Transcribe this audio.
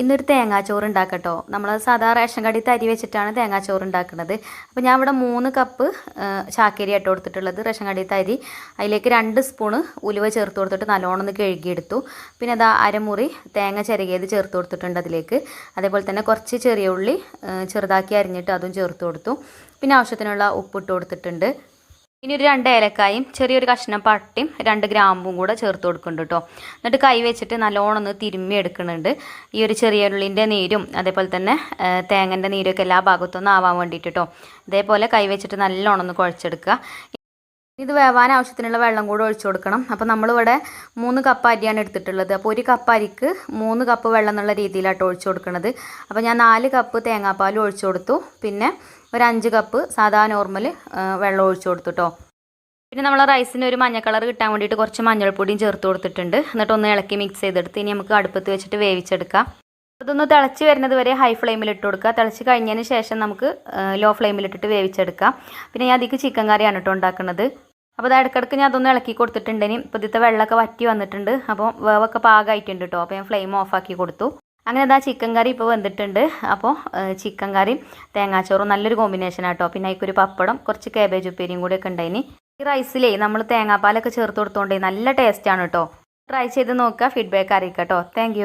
ഇന്നൊരു തേങ്ങാച്ചോറ് ഉണ്ടാക്കട്ടോ. നമ്മൾ സാധാ റേഷൻ കടയിൽ അരി വെച്ചിട്ടാണ് തേങ്ങാച്ചോറ് ഉണ്ടാക്കുന്നത്. അപ്പോൾ ഞാൻ ഇവിടെ മൂന്ന് കപ്പ് ചാക്കേരി ഇട്ട് കൊടുത്തിട്ടുള്ളത് റേഷൻ കടയിൽ അരി അതിലേക്ക് രണ്ട് സ്പൂണ് ഉലുവ ചേർത്ത് കൊടുത്തിട്ട് നല്ലോണം ഒന്ന് കഴുകിയെടുത്തു. പിന്നെ അതാ അരമുറി തേങ്ങ ചിരകിയത് ചേർത്ത് കൊടുത്തിട്ടുണ്ട് അതിലേക്ക്. അതേപോലെ തന്നെ കുറച്ച് ചെറിയ ഉള്ളി ചെറുതാക്കി അരിഞ്ഞിട്ട് അതും ചേർത്ത് കൊടുത്തു. പിന്നെ ആവശ്യത്തിനുള്ള ഉപ്പിട്ട് കൊടുത്തിട്ടുണ്ട്. ഇനി ഒരു രണ്ട് ഏലക്കായും ചെറിയൊരു കഷ്ണം പട്ടിയും രണ്ട് ഗ്രാമ്പും കൂടെ ചേർത്ത് കൊടുക്കുന്നുണ്ട് കേട്ടോ. എന്നിട്ട് കൈ വെച്ചിട്ട് നല്ലോണം ഒന്ന് തിരുമ്മി എടുക്കുന്നുണ്ട്. ഈ ഒരു ചെറിയ ഉള്ളിന്റെ നീരും അതേപോലെ തന്നെ തേങ്ങന്റെ നീരൊക്കെ എല്ലാ ഭാഗത്തൊന്നും ആവാൻ വേണ്ടിയിട്ട് കേട്ടോ. അതേപോലെ കൈ വെച്ചിട്ട് നല്ലോണം ഒന്ന് കുഴച്ചെടുക്കുക. ഇത് വേവാൻ ആവശ്യത്തിനുള്ള വെള്ളം കൂടെ ഒഴിച്ചു കൊടുക്കണം. അപ്പോൾ നമ്മളിവിടെ മൂന്ന് കപ്പ് അരിയാണ് എടുത്തിട്ടുള്ളത്. അപ്പോൾ ഒരു കപ്പ് അരിക്ക് മൂന്ന് കപ്പ് വെള്ളം എന്നുള്ള രീതിയിലാട്ടോ ഒഴിച്ചു കൊടുക്കുന്നത് അപ്പോൾ ഞാൻ നാല് കപ്പ് തേങ്ങാപ്പാൽ ഒഴിച്ചു കൊടുത്തു. പിന്നെ ഒരു അഞ്ച് കപ്പ് സാധാ നോർമൽ വെള്ളം ഒഴിച്ചു കൊടുത്തു കേട്ടോ പിന്നെ നമ്മൾ റൈസിന് ഒരു മഞ്ഞ കളർ കിട്ടാൻ വേണ്ടിയിട്ട് കുറച്ച് മഞ്ഞൾപ്പൊടിയും ചേർത്ത് കൊടുത്തിട്ടുണ്ട്. എന്നിട്ട് ഒന്ന് ഇളക്കി മിക്സ് ചെയ്തെടുത്ത് ഇനി നമുക്ക് അടുപ്പത്ത് വെച്ചിട്ട് വേവിച്ചെടുക്കാം. അതൊന്ന് തിളച്ച് വരുന്നത് വരെ ഹൈ ഫ്ലെയിമിൽ ഇട്ട് കൊടുക്കുക. തിളച്ച് കഴിഞ്ഞതിന് ശേഷം നമുക്ക് ലോ ഫ്ലെയിമിൽ ഇട്ടിട്ട് വേവിച്ചെടുക്കാം. പിന്നെ ഞാൻ അതിക്ക് ചിക്കൻ കറിയാണ് കേട്ടോ ഉണ്ടാക്കുന്നത്. അപ്പോൾ അത് ഇടയ്ക്കിടയ്ക്ക് ഞാൻ അതൊന്ന് ഇളക്കി കൊടുത്തിട്ടുണ്ടെങ്കിൽ ഇപ്പോൾ ഇതിത്തെ വെള്ളമൊക്കെ വറ്റി വന്നിട്ടുണ്ട്. അപ്പോൾ വേവൊക്കെ പാകമായിട്ടുണ്ട് കേട്ടോ അപ്പോൾ ഞാൻ ഫ്ലെയിം ഓഫാക്കി കൊടുത്തു. അങ്ങനെ അതാ ചിക്കൻ കറി ഇപ്പോൾ വന്നിട്ടുണ്ട് അപ്പോൾ ചിക്കൻ കറിയും തേങ്ങാച്ചോറും നല്ലൊരു കോമ്പിനേഷൻ ആട്ടോ പിന്നെ അതിക്കൊരു പപ്പടം കുറച്ച് കാബേജ് ഉപ്പേരിയും കൂടെ ഒക്കെ ഉണ്ടായിന്. ഈ റൈസിലേ നമ്മൾ തേങ്ങാപ്പാലൊക്കെ ചേർത്ത് കൊടുത്തോണ്ടേ നല്ല ടേസ്റ്റാണ് കേട്ടോ ട്രൈ ചെയ്ത് നോക്കുക. ഫീഡ്ബാക്ക് അറിയിക്കാം കേട്ടോ താങ്ക്